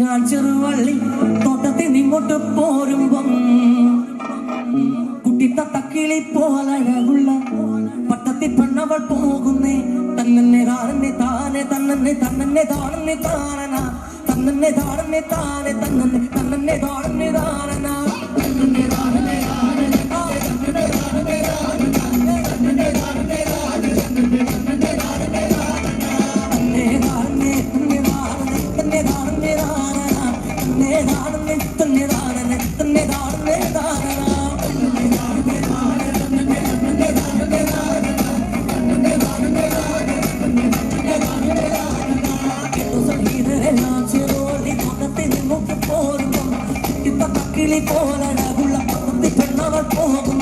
ഞാൻ ചെറുവള്ളി തോട്ടത്തിൽ നിങ്ങോട്ട് പോരുമ്പം കുട്ടി തത്തക്കിളി പോലഴകുള്ള പട്ടത്തി പെണ്ണവൾ പോകുന്നേ. തന്നെ താനെ താനെ തന്നെ. തന്നെ താനെ താനന. തന്നെ താനെ താനെ തന്നെ തന്നെ താനെ താനന തന്നെ താനെ താനെ താനെ തന്നെ போல உள்ள பக்கத்து பெண்ணவர் போகும்